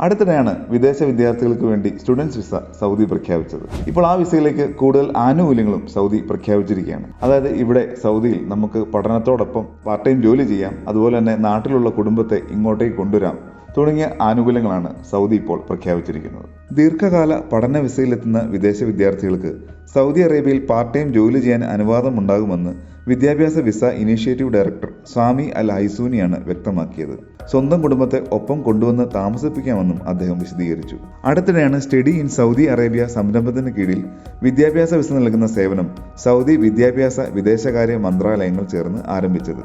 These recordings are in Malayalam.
അടുത്തിടെയാണ് വിദേശ വിദ്യാർത്ഥികൾക്ക് വേണ്ടി സ്റ്റുഡൻസ് വിസ സൗദി പ്രഖ്യാപിച്ചത്. ഇപ്പോൾ ആ വിസയിലേക്ക് കൂടുതൽ ആനുകൂല്യങ്ങളും സൗദി പ്രഖ്യാപിച്ചിരിക്കുകയാണ്. അതായത് ഇവിടെ സൗദിയിൽ നമുക്ക് പഠനത്തോടൊപ്പം പാർട്ട് ടൈം ജോലി ചെയ്യാം. അതുപോലെ തന്നെ നാട്ടിലുള്ള കുടുംബത്തെ ഇങ്ങോട്ടേക്ക് കൊണ്ടുവരാം. തുടങ്ങിയ ആനുകൂല്യങ്ങളാണ് സൗദി ഇപ്പോൾ പ്രഖ്യാപിച്ചിരിക്കുന്നത്. ദീർഘകാല പഠന വിസയിലെത്തുന്ന വിദേശ വിദ്യാർത്ഥികൾക്ക് സൗദി അറേബ്യയിൽ പാർട്ട് ടൈം ജോലി ചെയ്യാൻ അനുവാദമുണ്ടാകുമെന്ന് വിദ്യാഭ്യാസ വിസ ഇനീഷ്യേറ്റീവ് ഡയറക്ടർ സ്വാമി അൽ ഹൈസൂനിയാണ് വ്യക്തമാക്കിയത്. സ്വന്തം കുടുംബത്തെ ഒപ്പം കൊണ്ടുവന്ന് താമസിപ്പിക്കാമെന്നും അദ്ദേഹം വിശദീകരിച്ചു. അടുത്തിടെയാണ് സ്റ്റഡി ഇൻ സൗദി അറേബ്യ സംരംഭത്തിന് കീഴിൽ വിദ്യാഭ്യാസ വിസ നൽകുന്ന സേവനം സൗദി വിദ്യാഭ്യാസ വിദേശകാര്യ മന്ത്രാലയങ്ങൾ ചേർന്ന് ആരംഭിച്ചത്.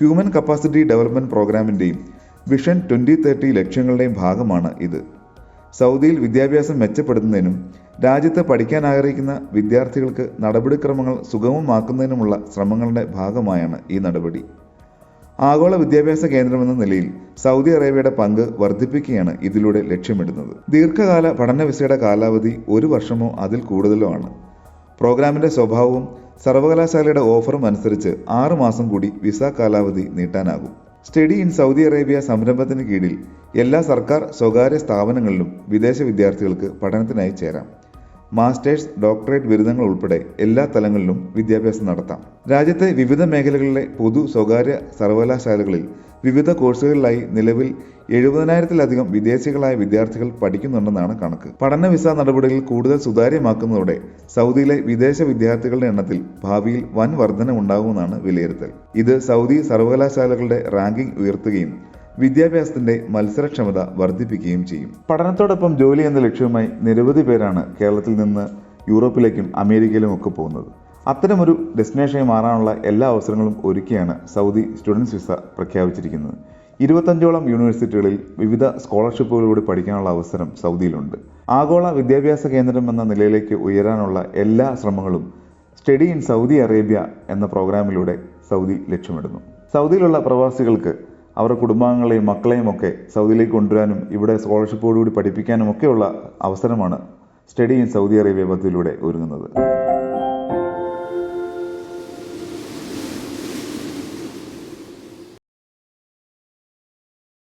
ഹ്യൂമൻ കപ്പാസിറ്റി ഡെവലപ്മെന്റ് പ്രോഗ്രാമിന്റെയും വിഷൻ ട്വന്റി തേർട്ടി ലക്ഷ്യങ്ങളുടെയും ഭാഗമാണ് ഇത്. സൗദിയിൽ വിദ്യാഭ്യാസം മെച്ചപ്പെടുത്തുന്നതിനും രാജ്യത്ത് പഠിക്കാൻ ആഗ്രഹിക്കുന്ന വിദ്യാർത്ഥികൾക്ക് നടപടിക്രമങ്ങൾ സുഗമമാക്കുന്നതിനുമുള്ള ശ്രമങ്ങളുടെ ഭാഗമായാണ് ഈ നടപടി. ആഗോള വിദ്യാഭ്യാസ കേന്ദ്രമെന്ന നിലയിൽ സൗദി അറേബ്യയുടെ പങ്ക് വർദ്ധിപ്പിക്കുകയാണ് ഇതിലൂടെ ലക്ഷ്യമിടുന്നത്. ദീർഘകാല പഠന വിസയുടെ കാലാവധി ഒരു വർഷമോ അതിൽ കൂടുതലോ ആണ്. പ്രോഗ്രാമിന്റെ സ്വഭാവവും സർവകലാശാലയുടെ ഓഫറും അനുസരിച്ച് ആറ് മാസം കൂടി വിസ കാലാവധി നീട്ടാനാകും. സ്റ്റഡി ഇൻ സൗദി അറേബ്യ സംരംഭത്തിന് കീഴിൽ എല്ലാ സർക്കാർ സ്വകാര്യ സ്ഥാപനങ്ങളിലും വിദേശ വിദ്യാർത്ഥികൾക്ക് പഠനത്തിനായി ചേരാം. മാസ്റ്റേഴ്സ് ഡോക്ടറേറ്റ് ബിരുദങ്ങൾ ഉൾപ്പെടെ എല്ലാ തലങ്ങളിലും വിദ്യാഭ്യാസം നടത്താം. രാജ്യത്തെ വിവിധ മേഖലകളിലെ പൊതു സ്വകാര്യ സർവകലാശാലകളിൽ വിവിധ കോഴ്സുകളിലായി നിലവിൽ എഴുപതിനായിരത്തിലധികം വിദേശികളായ വിദ്യാർത്ഥികൾ പഠിക്കുന്നുണ്ടെന്നാണ് കണക്ക്. പഠന വിസ നടപടികൾ കൂടുതൽ സുതാര്യമാക്കുന്നതോടെ സൗദിയിലെ വിദേശ വിദ്യാർത്ഥികളുടെ എണ്ണത്തിൽ ഭാവിയിൽ വൻ വർധന ഉണ്ടാകുമെന്നാണ് വിലയിരുത്തൽ. ഇത് സൗദി സർവകലാശാലകളുടെ റാങ്കിംഗ് ഉയർത്തുകയും വിദ്യാഭ്യാസത്തിന്റെ മത്സരക്ഷമത വർദ്ധിപ്പിക്കുകയും ചെയ്യും. പഠനത്തോടൊപ്പം ജോലി എന്ന ലക്ഷ്യവുമായി നിരവധി പേരാണ് കേരളത്തിൽ നിന്ന് യൂറോപ്പിലേക്കും അമേരിക്കയിലും ഒക്കെ പോകുന്നത്. അത്തരമൊരു ഡെസ്റ്റിനേഷനായി മാറാനുള്ള എല്ലാ അവസരങ്ങളും ഒരുക്കിയാണ് സൗദി സ്റ്റുഡൻസ് വിസ പ്രഖ്യാപിച്ചിരിക്കുന്നത്. ഇരുപത്തഞ്ചോളം യൂണിവേഴ്സിറ്റികളിൽ വിവിധ സ്കോളർഷിപ്പുകളിലൂടെ പഠിക്കാനുള്ള അവസരം സൗദിയിലുണ്ട്. ആഗോള വിദ്യാഭ്യാസ കേന്ദ്രം എന്ന നിലയിലേക്ക് ഉയരാനുള്ള എല്ലാ ശ്രമങ്ങളും സ്റ്റഡി ഇൻ സൗദി അറേബ്യ എന്ന പ്രോഗ്രാമിലൂടെ സൗദി ലക്ഷ്യമിടുന്നു. സൗദിയിലുള്ള പ്രവാസികൾക്ക് അവരുടെ കുടുംബാംഗങ്ങളെയും മക്കളെയും ഒക്കെ സൗദിയിലേക്ക് കൊണ്ടുവരാനും ഇവിടെ സ്കോളർഷിപ്പോടുകൂടി പഠിപ്പിക്കാനും ഒക്കെയുള്ള അവസരമാണ് സ്റ്റഡി ഇൻ സൗദി അറേബ്യ പദ്ധതിയിലൂടെ ഒരുങ്ങുന്നത്.